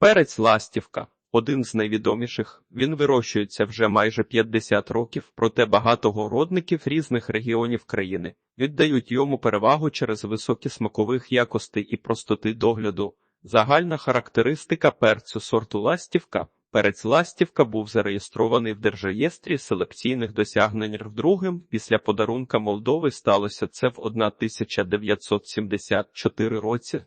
Перець ластівка один з найвідоміших. Він вирощується вже майже 50 років, проте багато городників різних регіонів країни віддають йому перевагу через високі смакових якостей і простоти догляду. Загальна характеристика перцю сорту ластівка. Перець ластівка був зареєстрований в Держреєстрі селекційних досягнень другим. Після подарунка Молдови сталося це в 1974 році.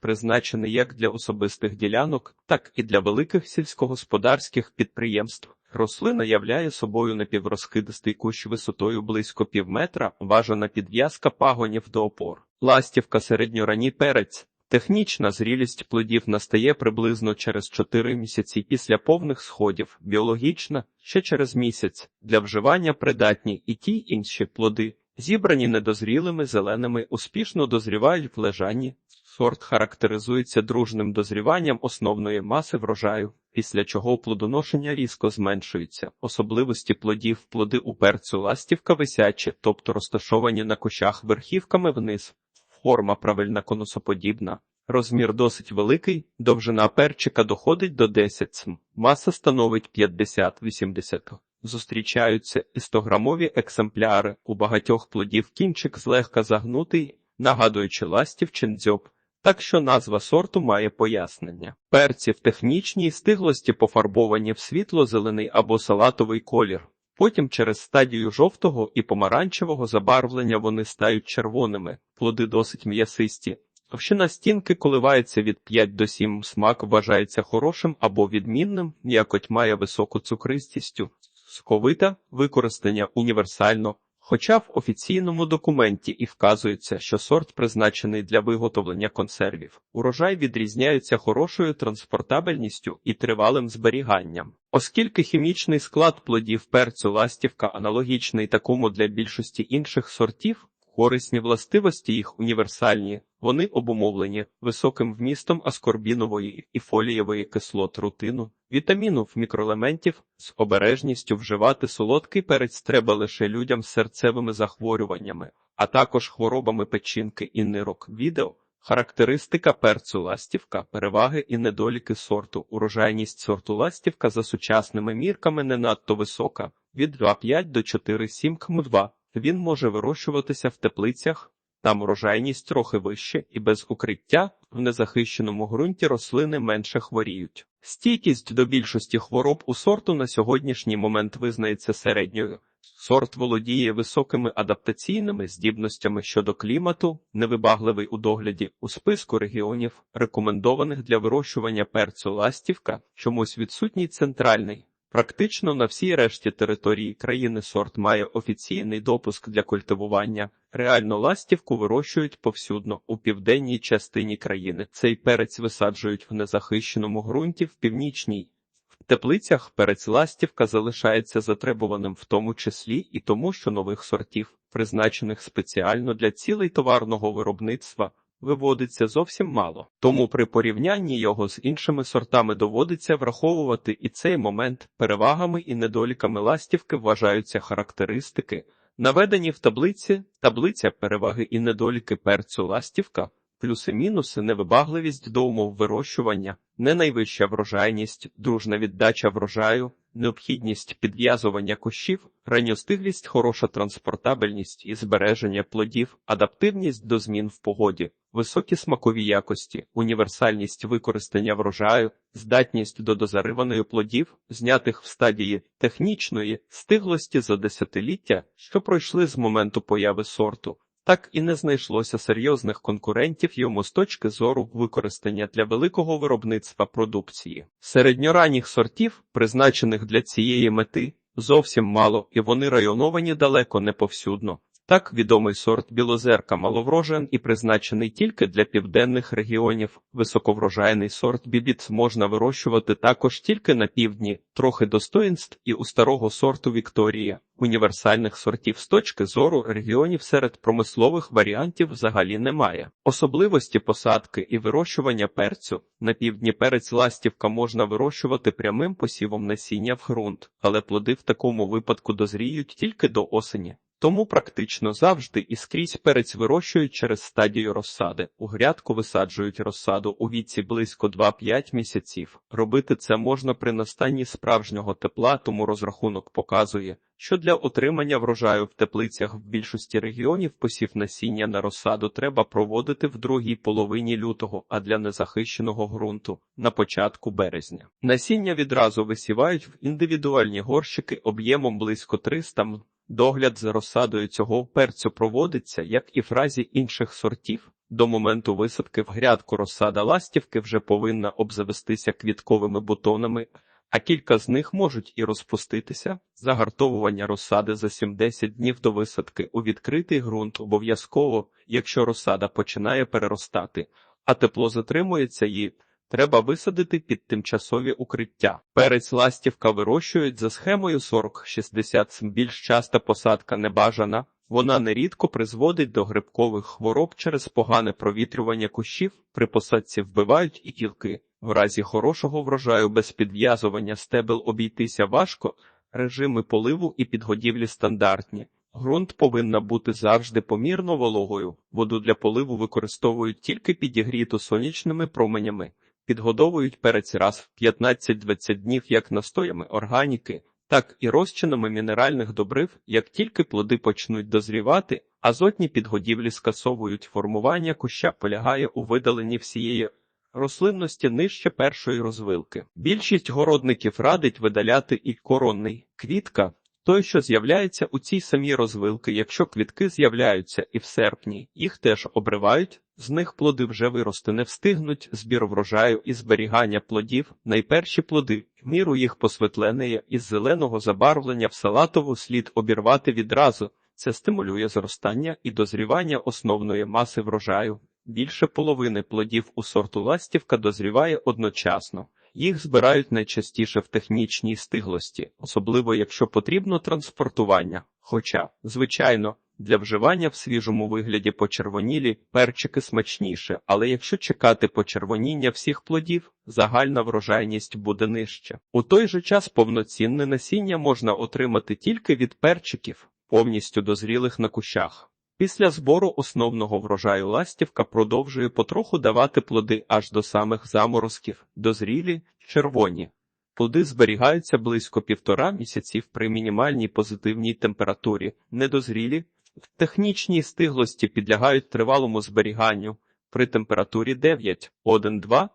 Призначений як для особистих ділянок, так і для великих сільськогосподарських підприємств. Рослина являє собою напіврозкидистий кущ висотою близько півметра, важена підв'язка пагонів до опор. Ластівка середньоранній перець. Технічна зрілість плодів настає приблизно через 4 місяці після повних сходів, біологічна ще через місяць. Для вживання придатні і ті інші плоди, зібрані недозрілими зеленими, успішно дозрівають в лежанні. Сорт характеризується дружним дозріванням основної маси врожаю, після чого плодоношення різко зменшується. Особливості плодів плоди у перцю ластівка висячі, тобто розташовані на кущах верхівками вниз. Форма правильна конусоподібна. Розмір досить великий, довжина перчика доходить до 10 см, маса становить 50-80 Зустрічаються і 100-грамові екземпляри. У багатьох плодів кінчик злегка загнутий, нагадуючи ластів чи дзьоб. Так що назва сорту має пояснення. Перці в технічній стиглості пофарбовані в світло-зелений або салатовий колір. Потім через стадію жовтого і помаранчевого забарвлення вони стають червоними, плоди досить м'ясисті. Товщина стінки коливається від 5 до 7, смак вважається хорошим або відмінним, м'якоть має високу цукристістю, сковита, використання універсально, Хоча в офіційному документі і вказується, що сорт призначений для виготовлення консервів, урожай відрізняється хорошою транспортабельністю і тривалим зберіганням. Оскільки хімічний склад плодів перцю ластівка аналогічний такому для більшості інших сортів, корисні властивості їх універсальні, вони обумовлені високим вмістом аскорбінової і фолієвої кислот рутину, вітамінів мікроелементів, з обережністю вживати солодкий перець треба лише людям з серцевими захворюваннями, а також хворобами печінки і нирок. Відео Характеристика перцю ластівка, переваги і недоліки сорту. Урожайність сорту ластівка за сучасними мірками не надто висока від 2,5 до 4,7 км2. Він може вирощуватися в теплицях, там урожайність трохи вище і без укриття в незахищеному ґрунті рослини менше хворіють. Стійкість до більшості хвороб у сорту на сьогоднішній момент визнається середньою. Сорт володіє високими адаптаційними здібностями щодо клімату, невибагливий у догляді у списку регіонів, рекомендованих для вирощування перцю ластівка, чомусь відсутній центральний. Практично на всій решті території країни сорт має офіційний допуск для культивування. Реально ластівку вирощують повсюдно у південній частині країни. Цей перець висаджують в незахищеному ґрунті в північній. В теплицях перець ластівка залишається затребуваним в тому числі і тому, що нових сортів, призначених спеціально для цілей товарного виробництва, виводиться зовсім мало. Тому при порівнянні його з іншими сортами доводиться враховувати і цей момент перевагами і недоліками ластівки вважаються характеристики, наведені в таблиці, таблиця переваги і недоліки перцю ластівка. Плюси-мінуси, невибагливість до умов вирощування, не найвища врожайність, дружна віддача врожаю, необхідність підв'язування кущів, ранньостиглість, хороша транспортабельність і збереження плодів, адаптивність до змін в погоді, високі смакові якості, універсальність використання врожаю, здатність до дозариваної плодів, знятих в стадії технічної стиглості за десятиліття, що пройшли з моменту появи сорту. Так і не знайшлося серйозних конкурентів йому з точки зору використання для великого виробництва продукції. Середньоранніх сортів, призначених для цієї мети, зовсім мало, і вони районовані далеко не повсюдно. Так відомий сорт білозерка маловрожен і призначений тільки для південних регіонів. Високоврожайний сорт бібіц можна вирощувати також тільки на півдні, трохи достоїнств і у старого сорту Вікторія. Універсальних сортів з точки зору регіонів серед промислових варіантів взагалі немає. Особливості посадки і вирощування перцю на півдні перець ластівка можна вирощувати прямим посівом насіння в ґрунт, але плоди в такому випадку дозріють тільки до осені. Тому практично завжди і скрізь перець вирощують через стадію розсади. У грядку висаджують розсаду у віці близько 2-5 місяців. Робити це можна при настанні справжнього тепла, тому розрахунок показує, що для отримання врожаю в теплицях в більшості регіонів посів насіння на розсаду треба проводити в другій половині лютого, а для незахищеного ґрунту на початку березня. Насіння відразу висівають в індивідуальні горщики об'ємом близько 300 м. Догляд за розсадою цього перцю проводиться, як і в разі інших сортів. До моменту висадки в грядку розсада ластівки вже повинна обзавестися квітковими бутонами, а кілька з них можуть і розпуститися. Загартовування розсади за 70 днів до висадки у відкритий ґрунт обов'язково, якщо розсада починає переростати, а тепло затримується її. Треба висадити під тимчасові укриття. Перець ластівка вирощують за схемою 40-60 Більш часта посадка небажана. Вона нерідко призводить до грибкових хвороб через погане провітрювання кущів. При посадці вбивають і кілки. В разі хорошого врожаю без підв'язування стебел обійтися важко. Режими поливу і підгодівлі стандартні. Ґрунт повинна бути завжди помірно вологою. Воду для поливу використовують тільки підігріту сонячними променями. Підгодовують перець раз в 15-20 днів як настоями органіки, так і розчинами мінеральних добрив, як тільки плоди почнуть дозрівати, азотні підгодівлі скасовують формування куща полягає у видаленні всієї рослинності нижче першої розвилки. Більшість городників радить видаляти і коронний квітка, той, що з'являється у цій самій розвилки, якщо квітки з'являються і в серпні, їх теж обривають, з них плоди вже вирости не встигнуть, збір врожаю і зберігання плодів, найперші плоди, міру їх посветленеє із зеленого забарвлення в салатову слід обірвати відразу, це стимулює зростання і дозрівання основної маси врожаю. Більше половини плодів у сорту ластівка дозріває одночасно. Їх збирають найчастіше в технічній стиглості, особливо якщо потрібно транспортування. Хоча, звичайно, для вживання в свіжому вигляді почервонілі перчики смачніше, але якщо чекати почервоніння всіх плодів, загальна врожайність буде нижча. У той же час повноцінне насіння можна отримати тільки від перчиків, повністю дозрілих на кущах. Після збору основного врожаю ластівка продовжує потроху давати плоди аж до самих заморозків, дозрілі, червоні. Плоди зберігаються близько півтора місяців при мінімальній позитивній температурі, недозрілі, в технічній стиглості підлягають тривалому зберіганню при температурі 9, 1, 2,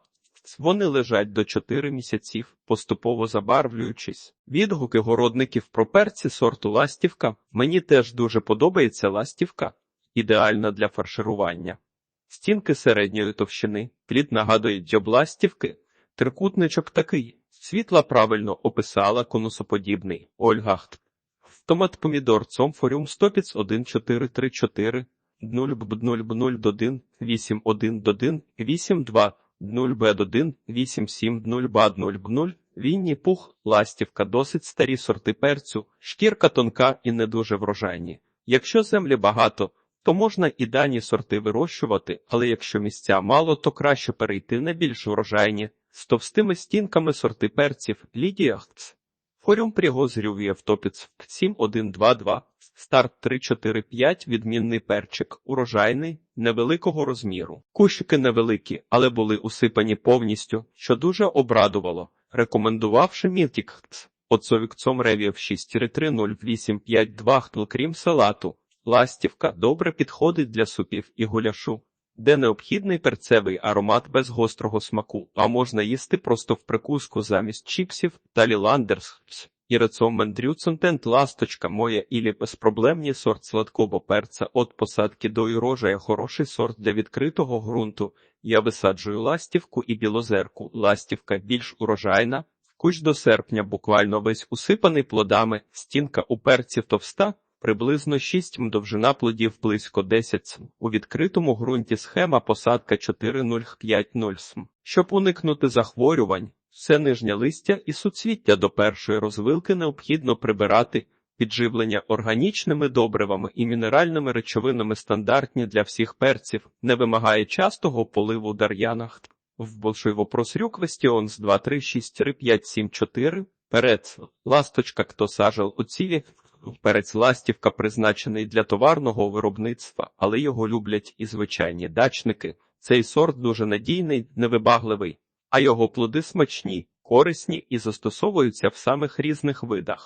вони лежать до 4 місяців, поступово забарвлюючись. Відгуки городників про перці сорту ластівка. Мені теж дуже подобається ластівка, ідеальна для фарширування. Стінки середньої товщини, плід нагадує дзьоб ластівки, трикутничок такий. Світла правильно описала конусоподібний Ольга Хт. Томат помідор цомфоріум 100 1434 0 б 0 б 0 1 8 1 1 8 2 0 б 1 8 7 0 б 0 б 0 Вінні пух, ластівка, досить старі сорти перцю, шкірка тонка і не дуже врожайні. Якщо землі багато, то можна і дані сорти вирощувати, але якщо місця мало, то краще перейти на більш врожайні, з товстими стінками сорти перців, Лідія Хц. Форіум пригозрів Євтопіц 7122, старт 345, відмінний перчик, урожайний, невеликого розміру. Кущики невеликі, але були усипані повністю, що дуже обрадувало, рекомендувавши Мілтікхц. Оцовікцом ревів 633085 хтл крім салату. Ластівка добре підходить для супів і гуляшу, де необхідний перцевий аромат без гострого смаку, а можна їсти просто в прикуску замість чіпсів та ліландерс. І рецомендрюцентент ласточка моя ілі безпроблемні сорт сладкого перця от посадки до урожая хороший сорт для відкритого ґрунту. Я висаджую ластівку і білозерку. Ластівка більш урожайна. Кущ до серпня буквально весь усипаний плодами, стінка у перців товста, приблизно 6 м довжина плодів близько 10 см. У відкритому ґрунті схема посадка 4050 см. Щоб уникнути захворювань, все нижнє листя і суцвіття до першої розвилки необхідно прибирати. Підживлення органічними добривами і мінеральними речовинами стандартні для всіх перців, не вимагає частого поливу дар'янах. В большой вопрос рюк Вестіонс 2363574 Перец, ласточка, хто сажал у цілі, Перець ластівка призначений для товарного виробництва, але його люблять і звичайні дачники. Цей сорт дуже надійний, невибагливий, а його плоди смачні, корисні і застосовуються в самих різних видах.